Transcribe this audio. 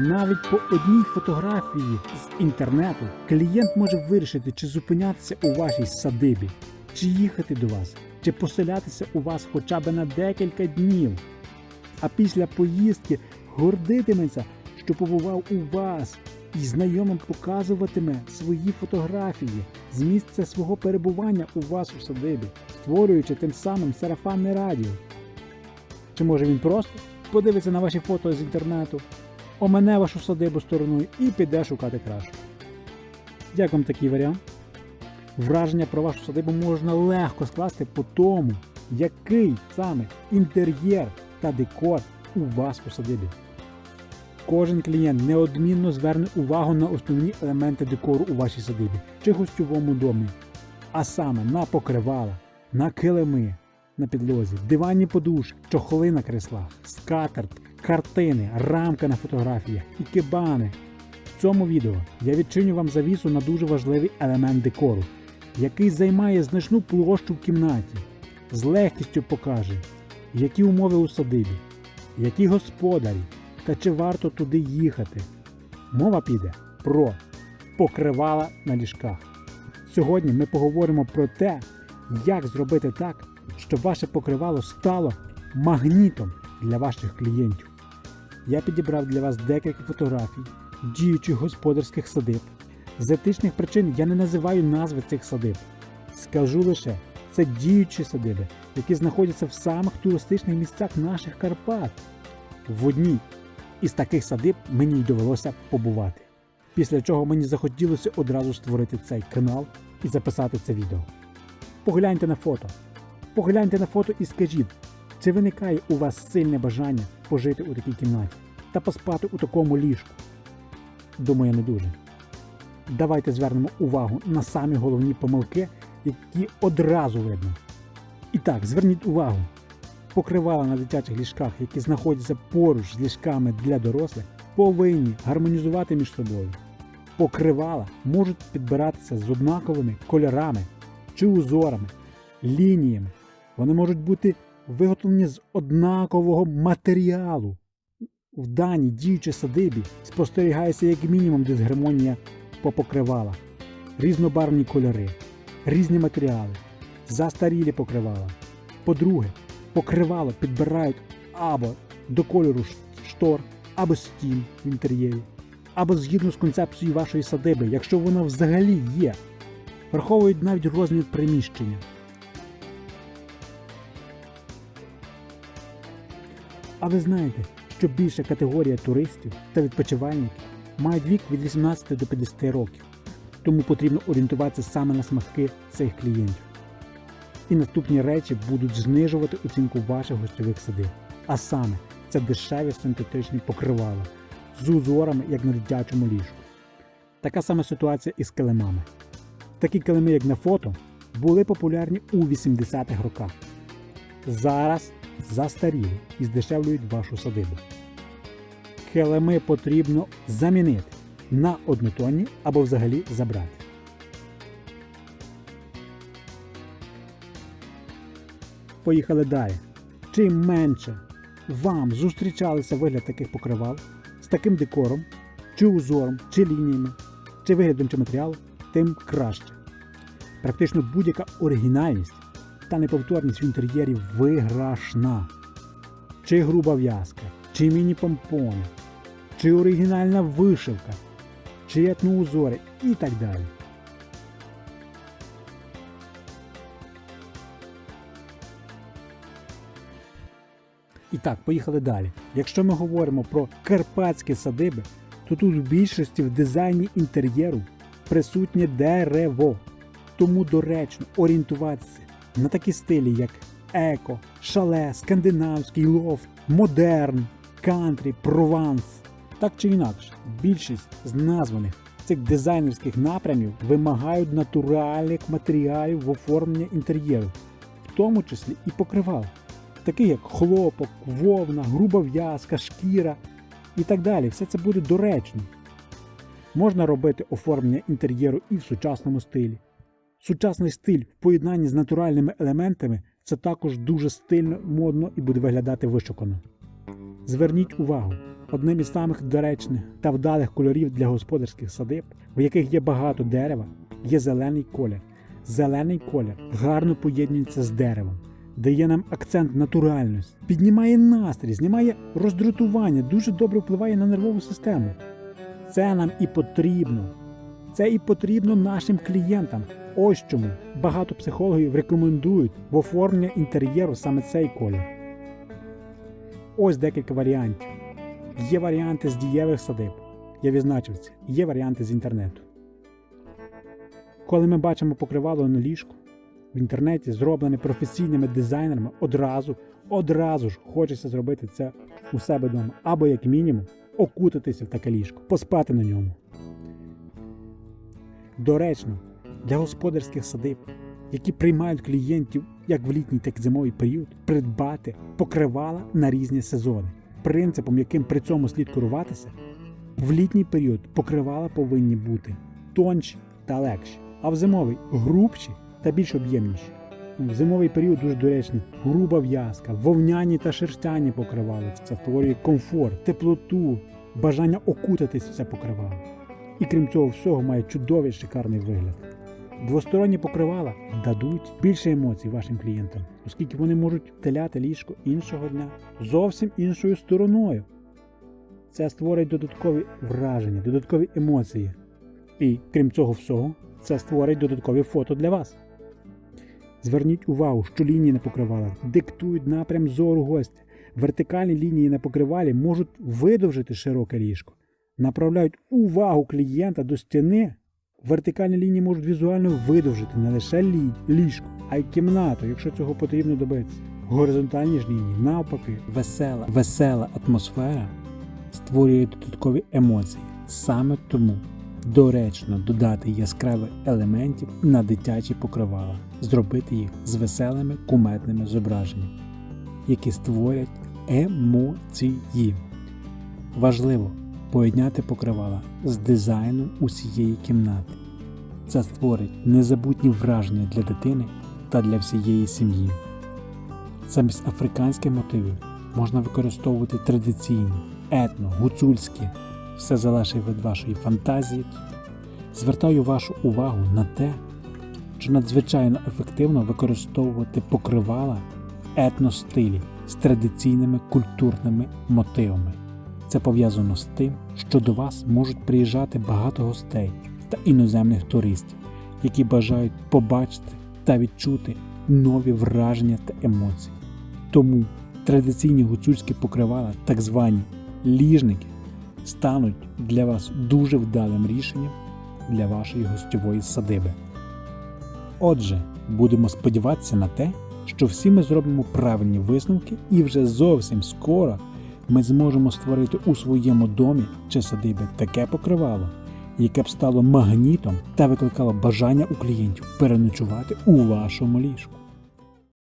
Навіть по одній фотографії з інтернету клієнт може вирішити, чи зупинятися у вашій садибі, чи їхати до вас, чи поселятися у вас хоча б на декілька днів. А після поїздки гордитиметься, що побував у вас, і знайомим показуватиме свої фотографії з місця свого перебування у вас у садибі, створюючи тим самим сарафанне радіо. Чи може він просто подивиться на ваші фото з інтернету, омене вашу садибу стороною і піде шукати кращу. Як вам такий варіант? Враження про вашу садибу можна легко скласти по тому, який саме інтер'єр та декор у вас у садибі. Кожен клієнт неодмінно зверне увагу на основні елементи декору у вашій садибі чи гостьовому домі, а саме на покривала, на килими на підлозі, диванні подушки, чохли на креслах, скатерть, картини, рамка на фотографіях, ікебани. В цьому відео я відчиню вам завісу на дуже важливий елемент декору, який займає значну площу в кімнаті, з легкістю покаже, які умови у садибі, які господарі та чи варто туди їхати. Мова піде про покривала на ліжках. Сьогодні ми поговоримо про те, як зробити так, щоб ваше покривало стало магнітом для ваших клієнтів. Я підібрав для вас декілька фотографій діючих господарських садиб. З етичних причин я не називаю назви цих садиб. Скажу лише, це діючі садиби, які знаходяться в самих туристичних місцях наших Карпат. В одній із таких садиб мені й довелося побувати. Після чого мені захотілося одразу створити цей канал і записати це відео. Погляньте на фото. Погляньте на фото і скажіть, чи виникає у вас сильне бажання пожити у такій кімнаті та поспати у такому ліжку? Думаю, не дуже. Давайте звернемо увагу на самі головні помилки, які одразу видно. І так, зверніть увагу, покривала на дитячих ліжках, які знаходяться поруч з ліжками для дорослих, повинні гармонізувати між собою. Покривала можуть підбиратися з однаковими кольорами чи узорами, лініями. Вони можуть бути виготовлені з однакового матеріалу. В даній діючій садибі спостерігається як мінімум дисгармонія по покривалах, різнобарвні кольори, різні матеріали, застарілі покривала. По-друге, покривало підбирають або до кольору штор, або стін в інтер'єрі, або згідно з концепцією вашої садиби, якщо воно взагалі є. Враховують навіть розмір приміщення. А ви знаєте, що більша категорія туристів та відпочивальників мають вік від 18 до 50 років, тому потрібно орієнтуватися саме на смаки цих клієнтів. І наступні речі будуть знижувати оцінку ваших гостьових садиб. А саме це дешеві синтетичні покривала з узорами, як на дитячому ліжку. Така сама ситуація і з килимами. Такі килими, як на фото, були популярні у 80-х роках. Зараз застаріли і здешевлюють вашу садибу. Килими потрібно замінити на однотонні або взагалі забрати. Поїхали далі. Чим менше вам зустрічалися вигляд таких покривал з таким декором, чи узором, чи лініями, чи виглядом чи матеріалу, тим краще. Практично будь-яка оригінальність та неповторність в інтер'єрі виграшна. Чи груба в'язка, чи міні-помпони, чи оригінальна вишивка, чи етноузори і так далі. І так, поїхали далі. Якщо ми говоримо про карпатські садиби, то тут в більшості в дизайні інтер'єру присутнє дерево. Тому доречно орієнтуватися на такі стилі, як еко, шале, скандинавський лофт, модерн, кантрі, прованс. Так чи інакше, більшість з названих цих дизайнерських напрямів вимагають натуральних матеріалів в оформленні інтер'єру, в тому числі і покривал, такі як хлопок, вовна, груба в'язка, шкіра і так далі. Все це буде доречно. Можна робити оформлення інтер'єру і в сучасному стилі. Сучасний стиль в поєднанні з натуральними елементами це також дуже стильно, модно і буде виглядати вишукано. Зверніть увагу, одним із самих доречних та вдалих кольорів для господарських садиб, в яких є багато дерева, є зелений колір. Зелений колір гарно поєднується з деревом, дає нам акцент натуральності, піднімає настрій, знімає роздратування, дуже добре впливає на нервову систему. Це нам і потрібно. Це і потрібно нашим клієнтам. Ось чому багато психологів рекомендують в оформлення інтер'єру саме цей колір. Ось декілька варіантів. Є варіанти з дієвих садиб. Я відзначив це. Є варіанти з інтернету. Коли ми бачимо покривало на ліжку в інтернеті, зроблене професійними дизайнерами, одразу, одразу ж хочеться зробити це у себе вдома, або, як мінімум, окутатися в таке ліжко, поспати на ньому. Доречно, для господарських садиб, які приймають клієнтів як в літній, так і зимовий період, придбати покривала на різні сезони. Принципом, яким при цьому слід керуватися, в літній період покривала повинні бути тонші та легші, а в зимовий грубші та більш об'ємніші. В зимовий період дуже доречні груба в'язка, вовняні та шерстяні покривали. Це створює комфорт, теплоту, бажання окутатись в це покривало. І крім цього всього має чудовий шикарний вигляд. Двосторонні покривала дадуть більше емоцій вашим клієнтам, оскільки вони можуть втеляти ліжко іншого дня зовсім іншою стороною. Це створить додаткові враження, додаткові емоції. І крім цього всього, це створить додаткові фото для вас. Зверніть увагу, що лінії на покривалах диктують напрям зору гостя. Вертикальні лінії на покривалі можуть видовжити широке ліжко, направляють увагу клієнта до стіни. Вертикальні лінії можуть візуально видовжити не лише лі- ліжко, а й кімнату, якщо цього потрібно добитися. Горизонтальні ж лінії, навпаки, весела, весела атмосфера створює додаткові емоції. Саме тому доречно додати яскравих елементів на дитячі покривала, зробити їх з веселими куметними зображеннями, які створять емоції. Важливо поєдняти покривала з дизайном усієї кімнати. Це створить незабутні враження для дитини та для всієї сім'ї. Замість африканських мотивів можна використовувати традиційні, етно, гуцульські, все залежить від вашої фантазії. Звертаю вашу увагу на те, що надзвичайно ефективно використовувати покривала етностилі з традиційними культурними мотивами. Це пов'язано з тим, що до вас можуть приїжджати багато гостей та іноземних туристів, які бажають побачити та відчути нові враження та емоції. Тому традиційні гуцульські покривала, так звані ліжники, стануть для вас дуже вдалим рішенням для вашої гостьової садиби. Отже, будемо сподіватися на те, що всі ми зробимо правильні висновки і вже зовсім скоро ми зможемо створити у своєму домі чи садибі таке покривало, яке б стало магнітом та викликало бажання у клієнтів переночувати у вашому ліжку.